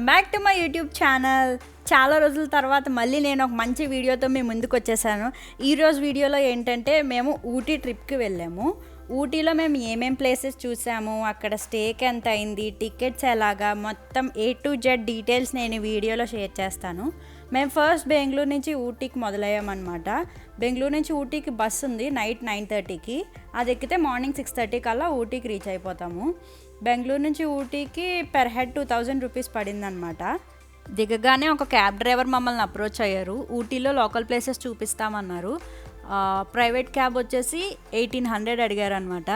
Welcome back to my YouTube channel చాలా రోజుల తర్వాత మళ్ళీ నేను ఒక మంచి వీడియోతో మీ ముందుకు వచ్చేసాను. ఈరోజు వీడియోలో ఏంటంటే మేము ఊటీ ట్రిప్కి వెళ్ళాము. ఊటీలో మేము ఏమేం ప్లేసెస్ చూసాము? అక్కడ స్టేక్ ఎంత అయింది? టికెట్స్ ఎలాగా? మొత్తం ఏ టు జెడ్ డీటెయిల్స్ నేను వీడియోలో షేర్ చేస్తాను. మేము ఫస్ట్ బెంగళూరు నుంచి ఊటీకి మొదలయ్యామన్నమాట. బెంగళూరు నుంచి ఊటీకి బస్ ఉంది నైట్ నైన్ థర్టీకి అది ఎక్కితే మార్నింగ్ సిక్స్ థర్టీ కల్లా ఊటీకి రీచ్ అయిపోతాము. బెంగళూరు నుంచి ఊటీకి per head two thousand rupees పడిందనమాట దిగగానే ఒక క్యాబ్ డ్రైవర్ మమ్మల్ని అప్రోచ్ అయ్యారు. ఊటీలో లోకల్ ప్లేసెస్ చూపిస్తామన్నారు. ప్రైవేట్ క్యాబ్ వచ్చేసి ఎయిటీన్ హండ్రెడ్ అడిగారు అనమాట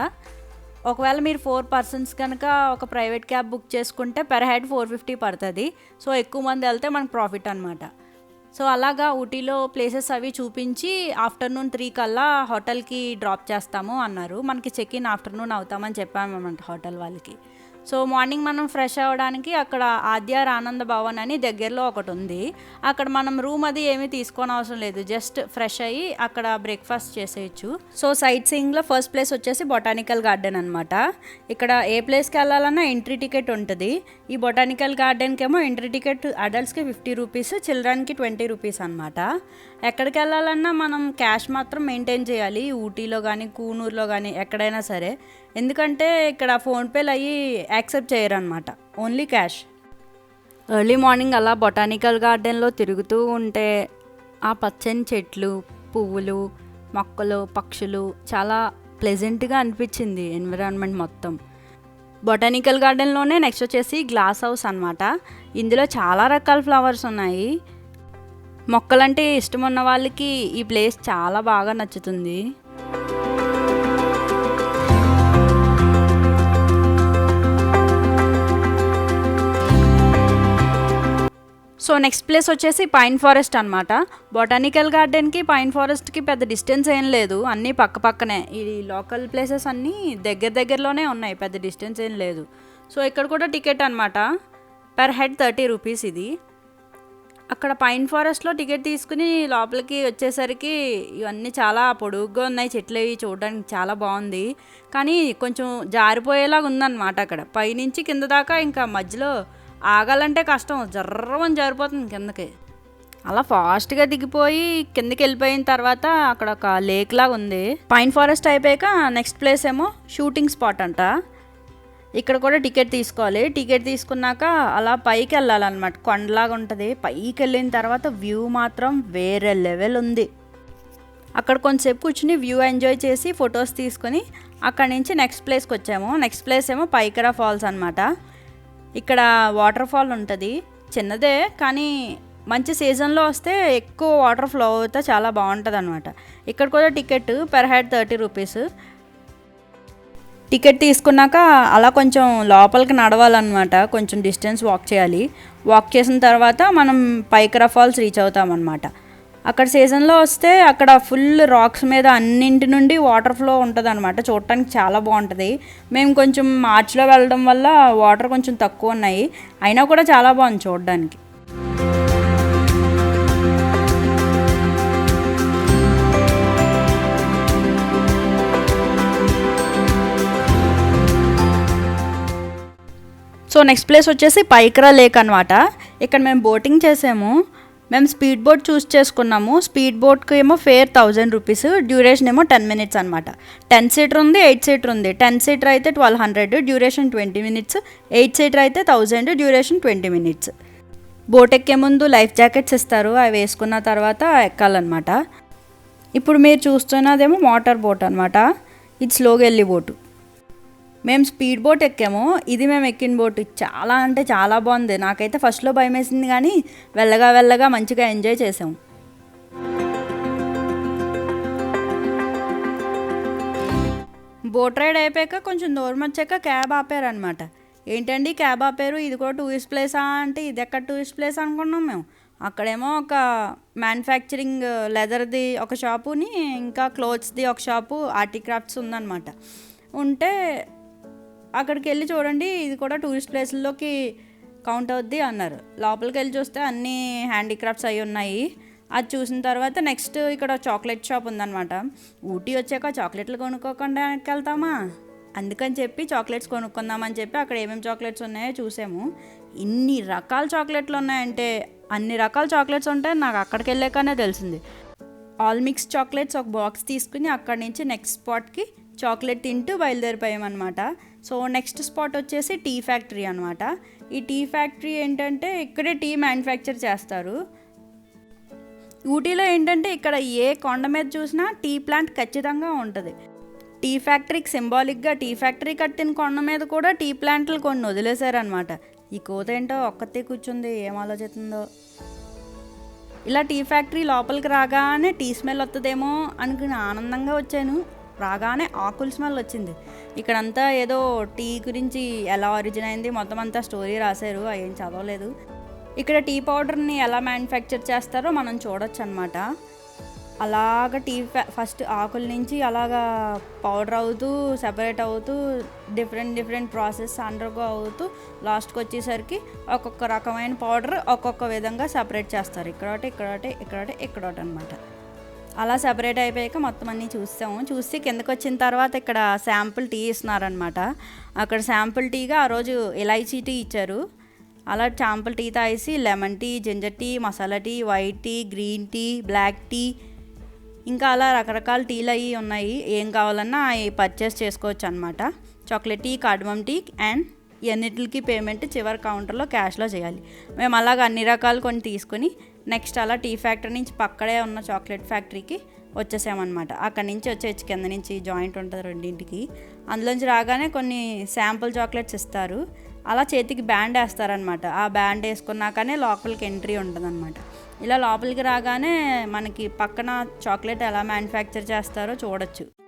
ఒకవేళ మీరు ఫోర్ పర్సన్స్ కనుక ఒక ప్రైవేట్ క్యాబ్ బుక్ చేసుకుంటే పెర్ హెడ్ ఫోర్ ఫిఫ్టీ పడుతుంది. సో ఎక్కువ మంది వెళ్తే మనకు ప్రాఫిట్ అనమాట సో అలాగా ఊటీలో ప్లేసెస్ అవి చూపించి ఆఫ్టర్నూన్ త్రీ కల్లా హోటల్కి డ్రాప్ చేస్తాము అన్నారు. మనకి చెక్ ఇన్ ఆఫ్టర్నూన్ అవుతామని చెప్పామన్నమాట హోటల్ వాళ్ళకి. సో మార్నింగ్ మనం ఫ్రెష్ అవ్వడానికి అక్కడ ఆద్యార్ ఆనంద భవన్ అని దగ్గరలో ఒకటి ఉంది. అక్కడ మనం రూమ్ అది ఏమీ తీసుకోని అవసరం లేదు. జస్ట్ ఫ్రెష్ అయ్యి అక్కడ బ్రేక్ఫాస్ట్ చేసేయచ్చు. సో సైట్ సీయింగ్లో ఫస్ట్ ప్లేస్ వచ్చేసి బొటానికల్ గార్డెన్ అనమాట ఇక్కడ ఏ ప్లేస్కి వెళ్ళాలన్నా ఎంట్రీ టికెట్ ఉంటుంది. ఈ బొటానికల్ గార్డెన్కి ఏమో ఎంట్రీ టికెట్ అడల్ట్స్కి ఫిఫ్టీ రూపీస్ చిల్డ్రన్కి ట్వంటీ రూపీస్ అనమాట ఎక్కడికి వెళ్ళాలన్నా మనం క్యాష్ మాత్రం మెయింటైన్ చేయాలి. ఊటీలో కానీ కూనూరులో కానీ ఎక్కడైనా సరే. ఎందుకంటే ఇక్కడ ఫోన్పేలు అవి యాక్సెప్ట్ చేయరు అనమాట ఓన్లీ క్యాష్ ఎర్లీ మార్నింగ్ అలా బొటానికల్ గార్డెన్లో తిరుగుతూ ఉంటే ఆ పచ్చని చెట్లు పువ్వులు మొక్కలు పక్షులు చాలా ప్లెజెంట్గా అనిపించింది ఎన్విరాన్మెంట్ మొత్తం. బొటానికల్ గార్డెన్లోనే నెక్స్ట్ వచ్చేసి గ్లాస్ హౌస్ అనమాట ఇందులో చాలా రకాల ఫ్లవర్స్ ఉన్నాయి. మొక్కలంటే ఇష్టం ఉన్న వాళ్ళకి ఈ ప్లేస్ చాలా బాగా నచ్చుతుంది. సో నెక్స్ట్ ప్లేస్ వచ్చేసి పైన్ ఫారెస్ట్ అనమాట బొటానికల్ గార్డెన్కి పైన్ ఫారెస్ట్కి పెద్ద డిస్టెన్స్ ఏం లేదు. అన్నీ పక్క పక్కనే. ఈ లోకల్ ప్లేసెస్ అన్నీ దగ్గర దగ్గరలోనే ఉన్నాయి. పెద్ద డిస్టెన్స్ ఏం లేదు. సో ఇక్కడ కూడా టికెట్ అనమాట పర్ హెడ్ థర్టీ రూపీస్ ఇది. అక్కడ పైన్ ఫారెస్ట్లో టికెట్ తీసుకుని లోపలికి వచ్చేసరికి ఇవన్నీ చాలా పొడుగ్గా ఉన్నాయి. చెట్లు అవి చూడడానికి చాలా బాగుంది. కానీ కొంచెం జారిపోయేలాగా ఉందన్నమాట అక్కడ. పైనుంచి కింద దాకా ఇంకా మధ్యలో ఆగాలంటే కష్టం జర్రమని జారిపోతుంది కిందకి. అలా ఫాస్ట్గా దిగిపోయి కిందకి వెళ్ళిపోయిన తర్వాత అక్కడ ఒక లేక్ లాగా ఉంది. పైన్ ఫారెస్ట్ అయిపోయాక నెక్స్ట్ ప్లేస్ ఏమో షూటింగ్ స్పాట్ అంట. ఇక్కడ కూడా టికెట్ తీసుకోవాలి. టికెట్ తీసుకున్నాక అలా పైకి వెళ్ళాలన్నమాట. కొండలాగా ఉంటుంది. పైకి వెళ్ళిన తర్వాత వ్యూ మాత్రం వేరే లెవెల్ ఉంది. అక్కడ కొంచెంసేపు కూర్చుని వ్యూ ఎంజాయ్ చేసి ఫొటోస్ తీసుకొని అక్కడి నుంచి నెక్స్ట్ ప్లేస్కి వచ్చాము. నెక్స్ట్ ప్లేస్ ఏమో పైకరా ఫాల్స్ అనమాట ఇక్కడ వాటర్ ఫాల్ ఉంటుంది. చిన్నదే కానీ మంచి సీజన్లో వస్తే ఎక్కువ వాటర్ ఫ్లో అవుతే చాలా బాగుంటుంది అనమాట ఇక్కడ కూడా ticket per head thirty rupees ticket తీసుకున్నాక అలా కొంచెం లోపలికి నడవాలన్నమాట. కొంచెం డిస్టెన్స్ వాక్ చేయాలి. వాక్ చేసిన తర్వాత మనం పైకరా ఫాల్స్ రీచ్ అవుతామన్నమాట. అక్కడ సీజన్లో వస్తే అక్కడ ఫుల్ రాక్స్ మీద అన్నింటి నుండి వాటర్ ఫ్లో ఉంటుంది అనమాట చూడటానికి చాలా బాగుంటుంది. మేము కొంచెం మార్చిలో వెళ్ళడం వల్ల వాటర్ కొంచెం తక్కువ ఉన్నాయి. అయినా కూడా చాలా బాగుంది చూడడానికి. సో నెక్స్ట్ ప్లేస్ వచ్చేసి పైకరా లేక్ అనమాట ఇక్కడ మేము బోటింగ్ చేసాము. మేము స్పీడ్ బోట్ చూస్ చేసుకున్నాము. స్పీడ్ బోట్కి ఏమో ఫేర్ థౌజండ్ రూపీస్ డ్యూరేషన్ ఏమో టెన్ మినిట్స్ అనమాట టెన్ సీటర్ ఉంది ఎయిట్ సీటర్ ఉంది. టెన్ సీటర్ అయితే twelve hundred duration twenty minutes eight seater అయితే thousand duration twenty minutes boat ఎక్కే ముందు లైఫ్ జాకెట్స్ ఇస్తారు అవి వేసుకున్న తర్వాత ఎక్కాలన్నమాట. ఇప్పుడు మీరు చూస్తున్నదేమో మోటార్ బోట్ అనమాట ఇది స్లోగా వెళ్ళి బోటు మేము స్పీడ్ బోట్ ఎక్కాము. ఇది మేము ఎక్కిన బోట్. చాలా అంటే చాలా బాగుంది. నాకైతే ఫస్ట్లో భయం వేసింది కానీ వెళ్ళగా వెళ్ళగా మంచిగా ఎంజాయ్ చేసాము బోట్ రైడ్ అయిపోయాక కొంచెం దూరం వచ్చాక క్యాబ్ ఆపారనమాట ఏంటండి క్యాబ్ ఆపారు? ఇది కూడా టూరిస్ట్ ప్లేసా అంటే ఇది ఎక్కడ టూరిస్ట్ ప్లేస్ అనుకున్నాం మేము. అక్కడేమో ఒక మ్యానుఫ్యాక్చరింగ్ లెదర్ది ఒక షాపుని ఇంకా క్లోత్స్ది ఒక షాపు ఆర్టిక్రాఫ్ట్స్ ఉందన్నమాట. ఉంటే అక్కడికి వెళ్ళి చూడండి ఇది కూడా టూరిస్ట్ ప్లేస్లోకి కౌంట్ అవుద్ది అన్నారు. లోపలికి వెళ్ళి చూస్తే అన్ని హ్యాండీక్రాఫ్ట్స్ అవి ఉన్నాయి. అది చూసిన తర్వాత నెక్స్ట్ ఇక్కడ చాక్లెట్ షాప్ ఉందన్నమాట. ఊటీ వచ్చాక చాక్లెట్లు కొనుక్కోకుండా వెళ్తామా? అందుకని చెప్పి చాక్లెట్స్ కొనుక్కుందామని చెప్పి అక్కడ ఏమేమి చాక్లెట్స్ ఉన్నాయో చూసాము. ఇన్ని రకాల చాక్లెట్లు ఉన్నాయంటే అన్ని రకాల చాక్లెట్స్ ఉంటాయి నాకు అక్కడికి వెళ్ళాకనే తెలిసింది. ఆల్ మిక్స్ చాక్లెట్స్ ఒక బాక్స్ తీసుకుని అక్కడి నుంచి నెక్స్ట్ స్పాట్కి చాక్లెట్ తింటూ బయలుదేరిపోయామన్నమాట. సో నెక్స్ట్ స్పాట్ వచ్చేసి టీ ఫ్యాక్టరీ అనమాట ఈ టీ ఫ్యాక్టరీ ఏంటంటే ఇక్కడే టీ మ్యానుఫ్యాక్చర్ చేస్తారు. ఊటీలో ఏంటంటే ఇక్కడ ఏ కొండ మీద చూసినా టీ ప్లాంట్ ఖచ్చితంగా ఉంటుంది. టీ ఫ్యాక్టరీకి సింబాలిక్గా టీ ఫ్యాక్టరీ కట్టిన కొండ మీద కూడా టీ ప్లాంట్లు కొన్ని వదిలేశారనమాట ఈ కోత ఏంటో ఒక్కతే కూర్చుంది ఏం ఆలోచిస్తుందో. ఇలా టీ ఫ్యాక్టరీ లోపలికి రాగానే టీ స్మెల్ వస్తుందేమో అనుకుని ఆనందంగా వచ్చాను. రాగానే ఆకుల స్మెల్ వచ్చింది. ఇక్కడంతా ఏదో టీ గురించి ఎలా ఒరిజిన్ అయింది మొత్తం అంతా స్టోరీ రాశారు అవేం చదవలేదు. ఇక్కడ టీ పౌడర్ని ఎలా మ్యానుఫ్యాక్చర్ చేస్తారో మనం చూడొచ్చు అనమాట అలాగ టీ ఫస్ట్ ఆకుల నుంచి అలాగా పౌడర్ అవుతూ సెపరేట్ అవుతూ డిఫరెంట్ డిఫరెంట్ ప్రాసెస్ అండర్గో అవుతూ లాస్ట్కి వచ్చేసరికి ఒక్కొక్క రకమైన పౌడర్ ఒక్కొక్క విధంగా సెపరేట్ చేస్తారు. ఇక్కడ ఒకటి ఇక్కడ ఒకటి ఇక్కడ ఒకటి ఇక్కడ ఒకటి అనమాట అలా సెపరేట్ అయిపోయాక మొత్తం అన్నీ చూస్తాము చూసి కిందకు వచ్చిన తర్వాత ఇక్కడ శాంపుల్ టీ ఇస్తున్నారనమాట అక్కడ శాంపుల్ టీగా ఆ రోజు ఇలైచీ టీ ఇచ్చారు. అలా శాంపుల్ టీ తాగేసి lemon tea ginger tea masala tea white tea green tea black tea ఇంకా అలా రకరకాల టీలు అవి ఉన్నాయి. ఏం కావాలన్నా అవి పర్చేస్ చేసుకోవచ్చు అనమాట chocolate tea cardamom tea and ఎన్నిటికి payment చివరి కౌంటర్లో క్యాష్లో చేయాలి. మేము అలాగ అన్ని రకాలు కొన్ని తీసుకుని నెక్స్ట్ అలా టీ ఫ్యాక్టరీ నుంచి పక్కడే ఉన్న చాక్లెట్ ఫ్యాక్టరీకి వచ్చేసామన్నమాట. అక్కడి నుంచి వచ్చేసి కింద నుంచి జాయింట్ ఉంటుంది రెండింటికి. అందులోంచి రాగానే కొన్ని శాంపుల్ చాక్లెట్స్ ఇస్తారు. అలా చేతికి బ్యాండ్ వేస్తారనమాట ఆ బ్యాండ్ వేసుకున్నాకనే లోపలికి ఎంట్రీ ఉంటుందన్నమాట. ఇలా లోపలికి రాగానే మనకి పక్కన చాక్లెట్ ఎలా మ్యానుఫ్యాక్చర్ చేస్తారో చూడొచ్చు.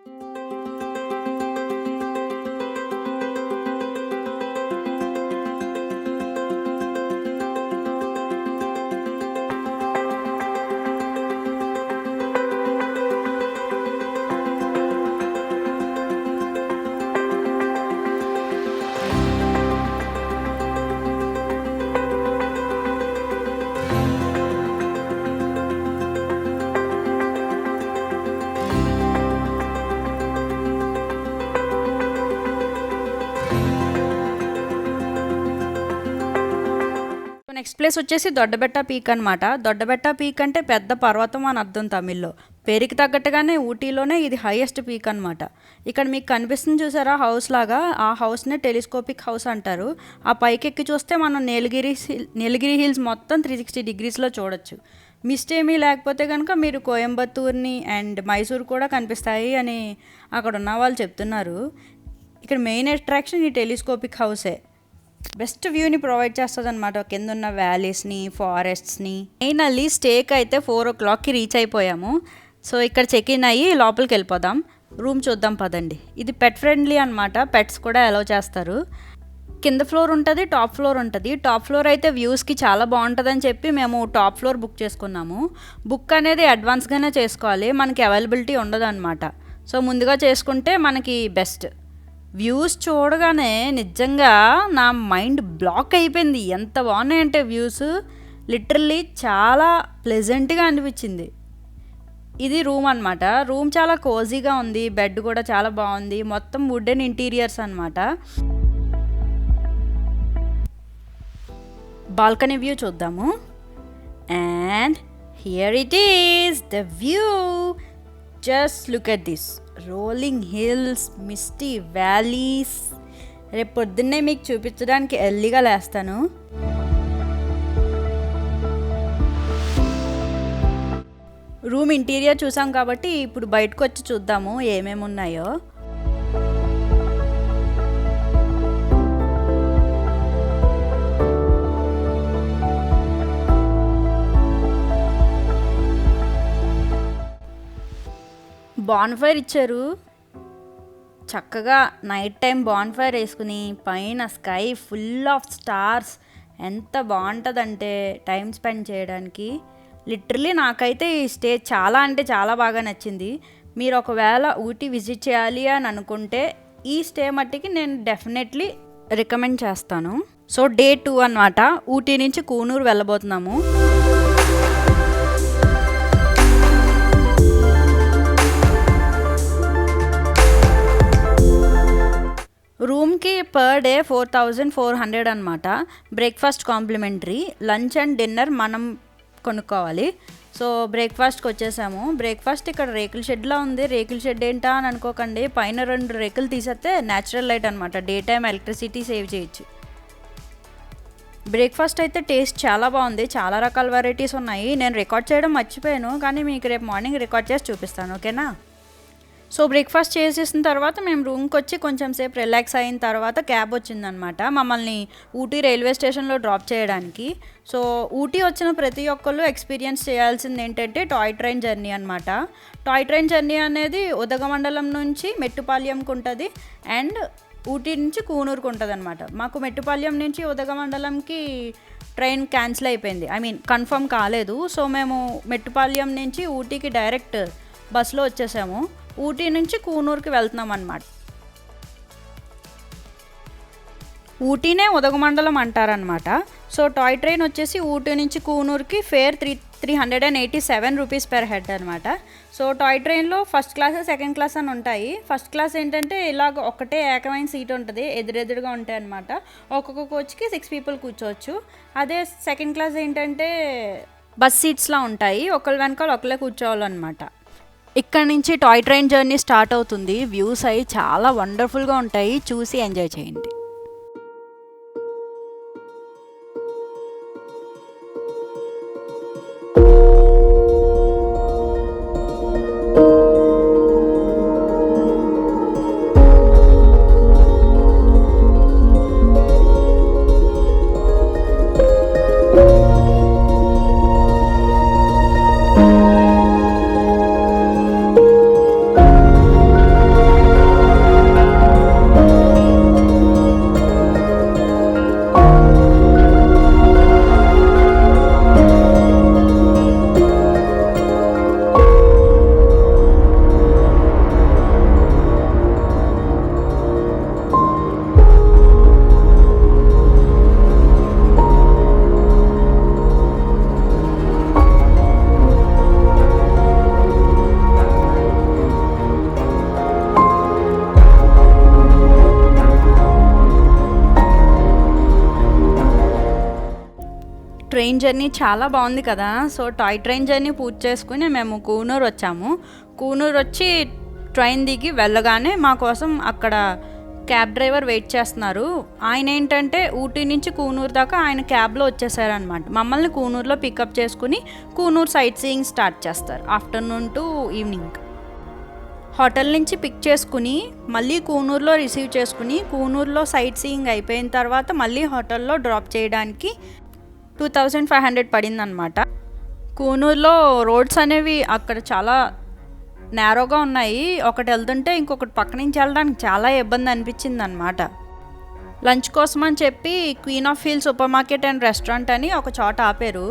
నెక్స్ట్ ప్లేస్ వచ్చేసి దొడ్డబెట్ట పీక్ అనమాట దొడ్డబెట్ట పీక్ అంటే పెద్ద పర్వతం అని అర్థం తమిళ్ళో. పేరుకి తగ్గట్టుగానే ఊటీలోనే ఇది హైయెస్ట్ పీక్ అనమాట ఇక్కడ మీకు కనిపిస్తుంది చూసారా హౌస్ లాగా? ఆ హౌస్నే టెలిస్కోపిక్ హౌస్ అంటారు. ఆ పైకి ఎక్కి చూస్తే మనం నీలగిరి హిల్- నీలగిరి హిల్స్ మొత్తం త్రీ సిక్స్టీ డిగ్రీస్లో చూడొచ్చు. మిస్ట్ ఏమీ లేకపోతే కనుక మీరు కోయంబత్తూర్ని అండ్ మైసూర్ కూడా కనిపిస్తాయి అని అక్కడ ఉన్న వాళ్ళు చెప్తున్నారు. ఇక్కడ మెయిన్ అట్రాక్షన్ ఈ టెలిస్కోపిక్ హౌసే బెస్ట్ వ్యూని ప్రొవైడ్ చేస్తుంది అనమాట కింద ఉన్న వ్యాలీస్ని ఫారెస్ట్స్ని. మెయిన్లీ స్టేక్ అయితే ఫోర్ ఓ క్లాక్కి రీచ్ అయిపోయాము. సో ఇక్కడ చెక్ ఇన్ అయ్యి లోపలికి వెళ్ళిపోదాం. రూమ్ చూద్దాం పదండి. ఇది పెట్ ఫ్రెండ్లీ అనమాట పెట్స్ కూడా అలౌ చేస్తారు. కింద ఫ్లోర్ ఉంటుంది టాప్ ఫ్లోర్ ఉంటుంది. టాప్ ఫ్లోర్ అయితే వ్యూస్కి చాలా బాగుంటుందని చెప్పి మేము టాప్ ఫ్లోర్ బుక్ చేసుకున్నాము. బుక్ అనేది అడ్వాన్స్గానే చేసుకోవాలి. మనకి అవైలబిలిటీ ఉండదు సో ముందుగా చేసుకుంటే మనకి బెస్ట్. వ్యూస్ చూడగానే నిజంగా నా మైండ్ బ్లాక్ అయిపోయింది. ఎంత బాగున్నాయంటే వ్యూస్. లిటరల్లీ చాలా ప్లెజెంట్గా అనిపించింది. ఇది రూమ్ అనమాట రూమ్ చాలా కోజీగా ఉంది. బెడ్ కూడా చాలా బాగుంది. మొత్తం వుడెన్ ఇంటీరియర్స్ అనమాట బాల్కనీ వ్యూ చూద్దాము. And here it is the view. Just look at this. Rolling hills misty valleys రేపు పొద్దున్నే మీకు చూపించడానికి ఎర్లీగా లేస్తాను. రూమ్ ఇంటీరియర్ చూసాం కాబట్టి ఇప్పుడు బయటకు వచ్చి చూద్దాము ఏమేమి ఉన్నాయో బాన్ఫైర్ ఇచ్చారు. చక్కగా నైట్ టైం బాన్ఫైర్ వేసుకుని పైన స్కై ఫుల్ ఆఫ్ స్టార్స్. ఎంత బాగుంటుందంటే టైం స్పెండ్ చేయడానికి. లిటరలీ నాకైతే ఈ స్టే చాలా అంటే చాలా బాగా నచ్చింది. మీరు ఒకవేళ ఊటీ విజిట్ చేయాలి అని అనుకుంటే ఈ స్టే మట్టికి నేను డెఫినెట్లీ రికమెండ్ చేస్తాను. సో డే టూ అనమాట ఊటీ నుంచి కూనూరు వెళ్ళబోతున్నాము. రూమ్కి per day four thousand four hundred అనమాట breakfast complimentary lunch and dinner మనం కొనుక్కోవాలి. సో బ్రేక్ఫాస్ట్కి వచ్చేసాము. బ్రేక్ఫాస్ట్ ఇక్కడ రేకుల షెడ్లా ఉంది. రేకుల షెడ్ ఏంటా అని అనుకోకండి. పైన రెండు రేకులు తీసేస్తే న్యాచురల్ లైట్ అనమాట డే టైం ఎలక్ట్రిసిటీ సేవ్ చేయొచ్చు. బ్రేక్ఫాస్ట్ అయితే టేస్ట్ చాలా బాగుంది. చాలా రకాల వెరైటీస్ ఉన్నాయి. నేను రికార్డ్ చేయడం మర్చిపోయాను. కానీ మీకు రేపు మార్నింగ్ రికార్డ్ చేసి చూపిస్తాను. ఓకేనా? సో బ్రేక్ఫాస్ట్ చేసేసిన తర్వాత మేము రూమ్కి వచ్చి కొంచెం సేపు రిలాక్స్ అయిన తర్వాత క్యాబ్ వచ్చిందనమాట. మమ్మల్ని ఊటీ రైల్వే స్టేషన్లో డ్రాప్ చేయడానికి. సో ఊటీ వచ్చిన ప్రతి ఒక్కళ్ళు ఎక్స్పీరియన్స్ చేయాల్సింది ఏంటంటే టాయ్ ట్రైన్ జర్నీ అనమాట. టాయ్ ట్రైన్ జర్నీ అనేది ఉదగమండలం నుంచి మెట్టుపాల్యంకి ఉంటుంది అండ్ ఊటీ నుంచి కూనూరుకు ఉంటుంది అనమాట మాకు మెట్టుపాల్యం నుంచి ఉదగమండలంకి ట్రైన్ క్యాన్సిల్ అయిపోయింది. ఐ మీన్ కన్ఫర్మ్ కాలేదు. సో మేము మెట్టుపాల్యం నుంచి ఊటీకి డైరెక్ట్ బస్సులో వచ్చేసాము. ఊటీ నుంచి కూనూరుకి వెళ్తున్నాం అనమాట ఊటీనే ఉదగమండలం అంటారనమాట సో టాయ్ ట్రైన్ వచ్చేసి ఊటీ నుంచి కూనూరుకి fare three three hundred and eighty seven rupees per head అనమాట సో టాయ్ ట్రైన్లో ఫస్ట్ క్లాస్ సెకండ్ క్లాస్ అని ఉంటాయి. ఫస్ట్ క్లాస్ ఏంటంటే ఇలాగ ఒకటే ఏకమైన సీట్ ఉంటుంది ఎదురెదురుగా ఉంటాయి అనమాట ఒక్కొక్క కోచ్కి సిక్స్ పీపుల్ కూర్చోవచ్చు. అదే సెకండ్ క్లాస్ ఏంటంటే బస్ సీట్స్లా ఉంటాయి. ఒకళ్ళ వెనకాల ఒకళ్ళే కూర్చోవాలన్నమాట. ఇక్కడ నుంచి టాయ్ ట్రైన్ జర్నీ స్టార్ట్ అవుతుంది. వ్యూస్ అవి చాలా వండర్ఫుల్గా ఉంటాయి. చూసి ఎంజాయ్ చేయండి. చాలా బాగుంది కదా. సో టాయ్ ట్రైన్ జర్నీ పూర్తి చేసుకుని మేము కూనూరు వచ్చాము. కూనూరు వచ్చి ట్రైన్ దిగి వెళ్ళగానే మా కోసం అక్కడ క్యాబ్ డ్రైవర్ వెయిట్ చేస్తున్నారు. ఆయన ఏంటంటే ఊటీ నుంచి కూనూరు దాకా ఆయన క్యాబ్లో వచ్చేసారనమాట మమ్మల్ని కూనూరులో పికప్ చేసుకుని కూనూరు సైట్ సీయింగ్ స్టార్ట్ చేస్తారు. Afternoon to evening. హోటల్ నుంచి పిక్ చేసుకుని మళ్ళీ కూనూరులో రిసీవ్ చేసుకుని కూనూరులో సైట్ సీయింగ్ అయిపోయిన తర్వాత మళ్ళీ హోటల్లో డ్రాప్ చేయడానికి టూ థౌజండ్ ఫైవ్ హండ్రెడ్ పడిందనమాట కూనూరులో రోడ్స్ అనేవి అక్కడ చాలా నేరోగా ఉన్నాయి. ఒకటి వెళ్తుంటే ఇంకొకటి పక్క నుంచి వెళ్ళడానికి చాలా ఇబ్బంది అనిపించింది అనమాట లంచ్ కోసం అని చెప్పి queen of hill supermarket and restaurant అని ఒక చోట ఆపారు.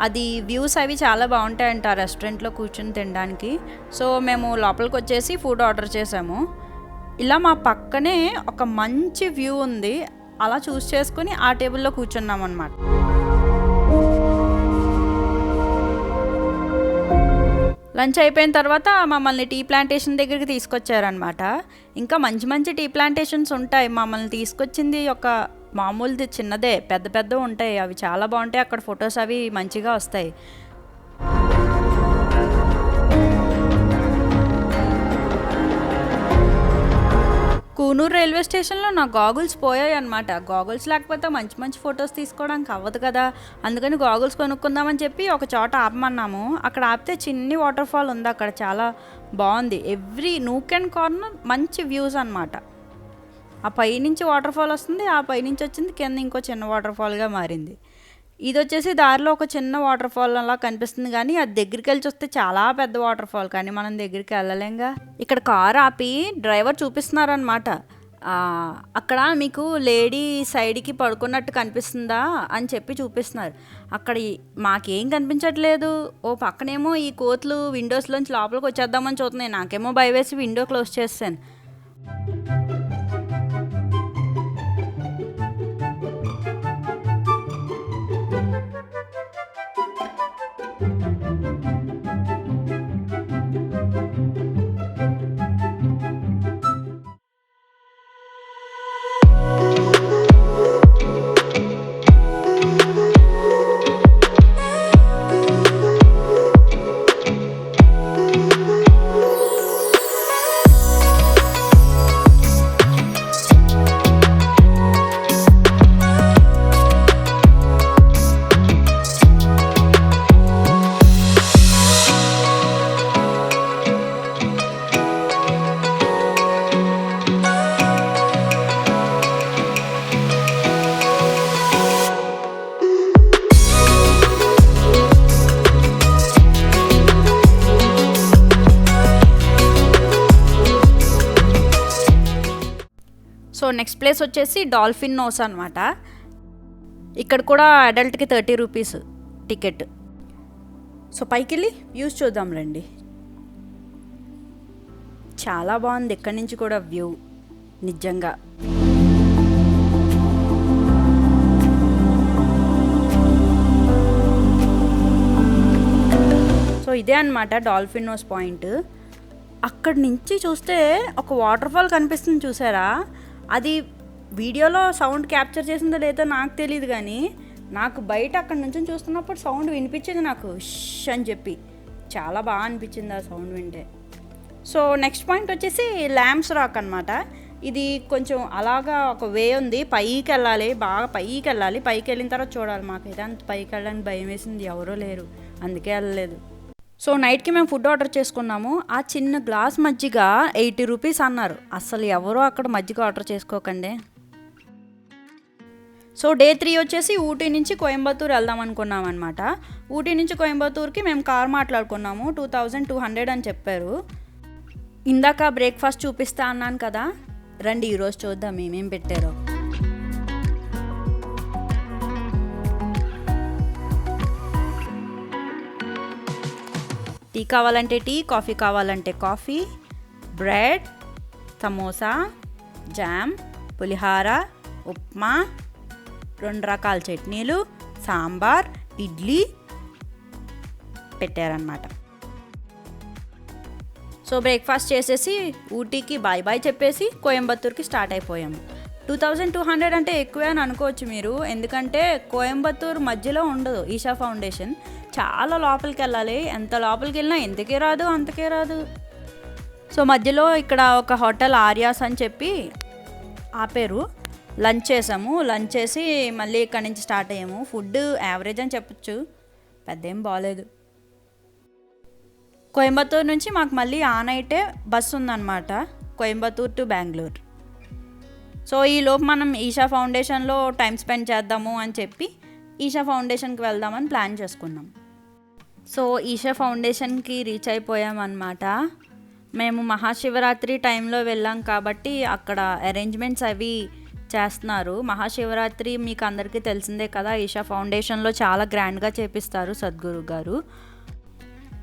అది వ్యూస్ అవి చాలా బాగుంటాయంట ఆ రెస్టారెంట్లో కూర్చుని తినడానికి. సో మేము లోపలికి వచ్చేసి ఫుడ్ ఆర్డర్ చేసాము. ఇలా మా పక్కనే ఒక మంచి వ్యూ ఉంది. అలా చూస్ చేసుకుని ఆ టేబుల్లో కూర్చున్నాం అనమాట లంచ్ అయిపోయిన తర్వాత మమ్మల్ని టీ ప్లాంటేషన్ దగ్గరికి తీసుకొచ్చారనమాట ఇంకా మంచి మంచి టీ ప్లాంటేషన్స్ ఉంటాయి. మమ్మల్ని తీసుకొచ్చింది ఒక మామూలుది చిన్నదే పెద్ద పెద్ద ఉంటాయి. అవి చాలా బాగుంటాయి. అక్కడ ఫొటోస్ అవి మంచిగా వస్తాయి. కూనూరు రైల్వే స్టేషన్లో నా గాగుల్స్ పోయాయి అనమాట గాగుల్స్ లేకపోతే మంచి మంచి ఫొటోస్ తీసుకోవడానికి అవ్వదు కదా. అందుకని గాగుల్స్ కొనుక్కుందామని చెప్పి ఒక చోట ఆపమన్నాము. అక్కడ ఆపితే చిన్ని వాటర్ ఫాల్ ఉంది అక్కడ. చాలా బాగుంది. ఎవ్రీ నూక్ అండ్ కార్నర్ మంచి వ్యూస్ అనమాట ఆ పైనుంచి వాటర్ ఫాల్ వస్తుంది ఆ పైనుంచి వచ్చింది కింద ఇంకో చిన్న వాటర్ ఫాల్గా మారింది. ఇది వచ్చేసి దారిలో ఒక చిన్న వాటర్ ఫాల్ అలా కనిపిస్తుంది కానీ అది దగ్గరికి వెళ్ళి చూస్తే చాలా పెద్ద వాటర్ ఫాల్ కానీ మనం దగ్గరికి వెళ్ళలేంగా. ఇక్కడ కార్ ఆపి డ్రైవర్ చూపిస్తున్నారనమాట అక్కడ మీకు లేడీ సైడ్కి పడుకున్నట్టు కనిపిస్తుందా అని చెప్పి చూపిస్తున్నారు. అక్కడ మాకేం కనిపించట్లేదు. ఓ పక్కనేమో ఈ కోతులు విండోస్లోంచి లోపలికి వచ్చేద్దామని చూస్తున్నాయి. నాకేమో భయవేసి విండో క్లోజ్ చేస్తాను నెక్స్ట్ ప్లేస్ వచ్చేసి డాల్ఫిన్ నోస్ అనమాట ఇక్కడ కూడా అడల్ట్కి థర్టీ రూపీస్ టికెట్ సో పైకి వెళ్ళి వ్యూస్ చూద్దాం రండి. చాలా బాగుంది. ఇక్కడి నుంచి కూడా వ్యూ నిజంగా. సో ఇదే అనమాట డాల్ఫిన్ నోస్ పాయింట్ అక్కడి నుంచి చూస్తే ఒక వాటర్ ఫాల్ కనిపిస్తుంది చూసారా? అది వీడియోలో సౌండ్ క్యాప్చర్ చేసిందో లేదో నాకు తెలియదు కానీ నాకు బయట అక్కడ నుంచి చూస్తున్నప్పుడు సౌండ్ వినిపించింది నాకు ష్ అని చెప్పి. చాలా బాగా అనిపించింది ఆ సౌండ్ వింటే. సో నెక్స్ట్ పాయింట్ వచ్చేసి ల్యాంప్స్ రాక్ అనమాట ఇది కొంచెం అలాగా ఒక వే ఉంది. పైకి వెళ్ళాలి బాగా పైకి వెళ్ళాలి. పైకి వెళ్ళిన తర్వాత చూడాలి మాకైతే. అంత పైకి వెళ్ళడానికి భయం వేసింది. ఎవరో లేరు. అందుకే వెళ్ళలేదు. సో నైట్కి మేము ఫుడ్ ఆర్డర్ చేసుకున్నాము. ఆ చిన్న గ్లాస్ మజ్జిగ ఎయిటీ రూపీస్ అన్నారు. అసలు ఎవరో అక్కడ మజ్జిగ ఆర్డర్ చేసుకోకండి. సో డే త్రీ వచ్చేసి ఊటీ నుంచి కోయంబత్తూర్ వెళ్దాం అనుకున్నాం అనమాట ఊటీ నుంచి కోయంబత్తూర్కి మేము కార్ మాట్లాడుకున్నాము. టూ థౌజండ్ టూ హండ్రెడ్ అని చెప్పారు. ఇందాక బ్రేక్ఫాస్ట్ చూపిస్తా అన్నాను కదా. రండి ఈరోజు చూద్దాం ఏమేం పెట్టారో. టీ కావాలంటే టీ కాఫీ కావాలంటే కాఫీ బ్రెడ్ సమోసా జామ్ పులిహార ఉప్మా రెండు రకాల చట్నీలు సాంబార్ ఇడ్లీ పెట్టారనమాట సో బ్రేక్ఫాస్ట్ చేసేసి ఊటీకి బాయ్ బాయ్ చెప్పేసి కోయంబత్తూర్కి స్టార్ట్ అయిపోయాము. టూ థౌజండ్ టూ హండ్రెడ్ అంటే ఎక్కువే అని అనుకోవచ్చు మీరు. ఎందుకంటే కోయంబత్తూర్ మధ్యలో ఉండదు ఈషా ఫౌండేషన్. చాలా లోపలికి వెళ్ళాలి ఎంత లోపలికి వెళ్ళినా ఎంతకే రాదు అంతకే రాదు. సో మధ్యలో ఇక్కడ ఒక హోటల్ ఆర్యాస్ అని చెప్పి ఆపేరు. లంచ్ చేసాము. లంచ్ చేసి మళ్ళీ ఇక్కడ నుంచి స్టార్ట్ అయ్యాము. ఫుడ్ యావరేజ్ అని చెప్పొచ్చు. పెద్ద ఏం బాగాలేదు కోయంబత్తూర్ నుంచి మాకు మళ్ళీ ఆ నైటే బస్సు ఉందన్నమాట. కోయంబత్తూర్ టు బెంగళూరు. సో ఈలోపు మనం ఈషా ఫౌండేషన్లో టైం స్పెండ్ చేద్దాము అని చెప్పి ఈషా ఫౌండేషన్కి వెళ్దామని ప్లాన్ చేసుకున్నాం. సో ఈషా ఫౌండేషన్కి రీచ్ అయిపోయామన్నమాట. మేము మహాశివరాత్రి టైంలో వెళ్ళాం కాబట్టి అక్కడ అరేంజ్మెంట్స్ అవి చేస్తున్నారు. మహాశివరాత్రి మీకు అందరికీ తెలిసిందే కదా ఈషా ఫౌండేషన్లో చాలా గ్రాండ్గా చేపిస్తారు సద్గురు గారు.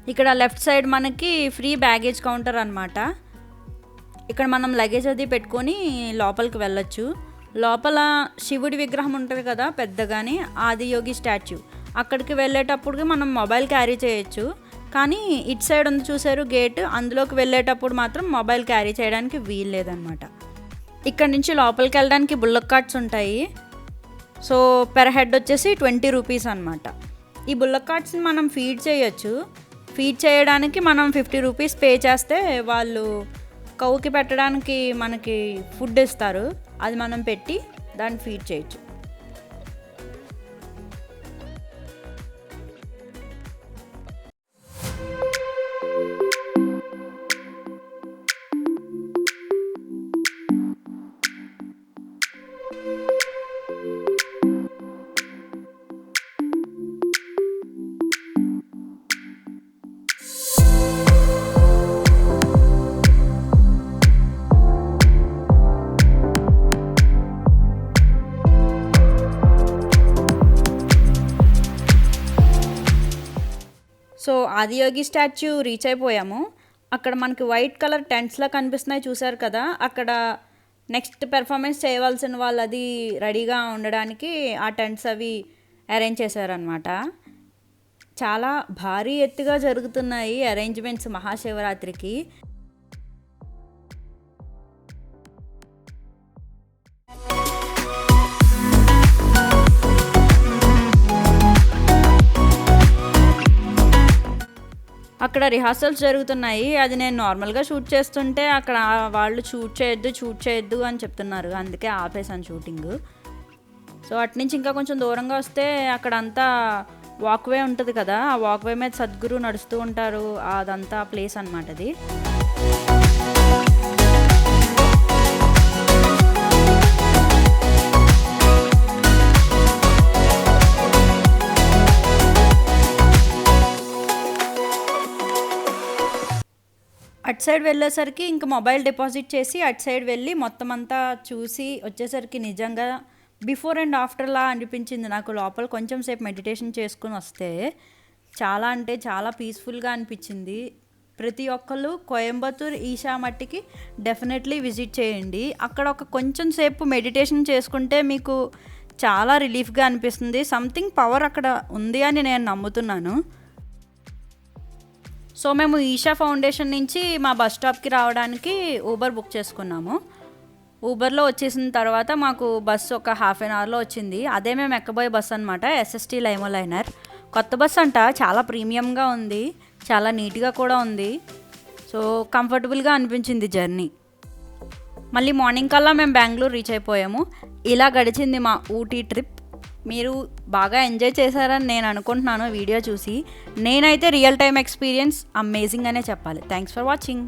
ఇక్కడ లెఫ్ట్ సైడ్ మనకి ఫ్రీ బ్యాగేజ్ కౌంటర్ అనమాట ఇక్కడ మనం లగేజ్ అది పెట్టుకొని లోపలికి వెళ్ళొచ్చు. లోపల శివుడి విగ్రహం ఉంటుంది కదా పెద్దగాని ఆదియోగి స్టాచ్యూ. అక్కడికి వెళ్ళేటప్పుడు మనం మొబైల్ క్యారీ చేయొచ్చు. కానీ ఇటు సైడ్ ఉంది చూసారు గేట్ అందులోకి వెళ్ళేటప్పుడు మాత్రం మొబైల్ క్యారీ చేయడానికి వీలు లేదనమాట ఇక్కడ నుంచి లోపలికి వెళ్ళడానికి బుల్లక్ కార్ట్స్ ఉంటాయి. సో పెర్ హెడ్ వచ్చేసి ట్వంటీ రూపీస్ అనమాట ఈ బుల్లక్ కార్ట్స్ని మనం ఫీడ్ చేయొచ్చు. ఫీడ్ చేయడానికి మనం ఫిఫ్టీ రూపీస్ పే చేస్తే వాళ్ళు కౌకి పెట్టడానికి మనకి ఫుడ్ ఇస్తారు. అది మనం పెట్టి దాన్ని ఫీడ్ చేయొచ్చు. సో ఆదియోగి స్టాచ్యూ రీచ్ అయిపోయాము. అక్కడ మనకి వైట్ కలర్ టెంట్స్లా కనిపిస్తున్నాయి చూసారు కదా. అక్కడ నెక్స్ట్ పెర్ఫార్మెన్స్ చేయవలసిన వాళ్ళు అది రెడీగా ఉండడానికి ఆ టెంట్స్ అవి అరేంజ్ చేశారనమాట చాలా భారీ ఎత్తుగా జరుగుతున్నాయి అరేంజ్మెంట్స్ మహాశివరాత్రికి. అక్కడ రిహార్సల్స్ జరుగుతున్నాయి. అది నేను నార్మల్గా షూట్ చేస్తుంటే అక్కడ వాళ్ళు షూట్ చేయొద్దు షూట్ చేయొద్దు అని చెప్తున్నారు. అందుకే ఆపేసాను షూటింగ్. సో అట్నుంచి ఇంకా కొంచెం దూరంగా వస్తే అక్కడ అంతా వాక్వే ఉంటుంది కదా. ఆ వాక్వే మీద సద్గురు నడుస్తూ ఉంటారు. అదంతా ప్లేస్ అనమాట అది. అటు సైడ్ వెళ్ళేసరికి ఇంక మొబైల్ డిపాజిట్ చేసి అటు సైడ్ వెళ్ళి మొత్తం అంతా చూసి వచ్చేసరికి నిజంగా బిఫోర్ అండ్ ఆఫ్టర్లా అనిపించింది నాకు. లోపల కొంచెం సేపు మెడిటేషన్ చేసుకుని వస్తే చాలా అంటే చాలా పీస్ఫుల్గా అనిపించింది. ప్రతి ఒక్కళ్ళు కోయంబత్తూర్ ఈషా మట్టికి డెఫినెట్లీ విజిట్ చేయండి. అక్కడ ఒక కొంచెం సేపు మెడిటేషన్ చేసుకుంటే మీకు చాలా రిలీఫ్గా అనిపిస్తుంది. సంథింగ్ పవర్ అక్కడ ఉంది అని నేను నమ్ముతున్నాను. సో మేము ఈషా ఫౌండేషన్ నుంచి మా బస్ స్టాప్కి రావడానికి ఊబర్ బుక్ చేసుకున్నాము. ఊబర్లో వచ్చేసిన తర్వాత మాకు బస్సు ఒక హాఫ్ అన్ అవర్లో వచ్చింది. అదే మేము ఎక్కబోయే బస్ అనమాట ఎస్ఎస్టీ లైమో లైనర్. కొత్త బస్ అంట చాలా ప్రీమియంగా ఉంది చాలా నీట్గా కూడా ఉంది. సో కంఫర్టబుల్గా అనిపించింది జర్నీ. మళ్ళీ మార్నింగ్ కల్లా మేము బెంగళూరు రీచ్ అయిపోయాము. ఇలా గడిచింది మా ఊటీ ట్రిప్. మీరు బాగా ఎంజాయ్ చేశారని నేను అనుకుంటున్నాను వీడియో చూసి. నేనైతే రియల్ టైం ఎక్స్పీరియన్స్ అమేజింగ్ అనే చెప్పాలి. Thanks for watching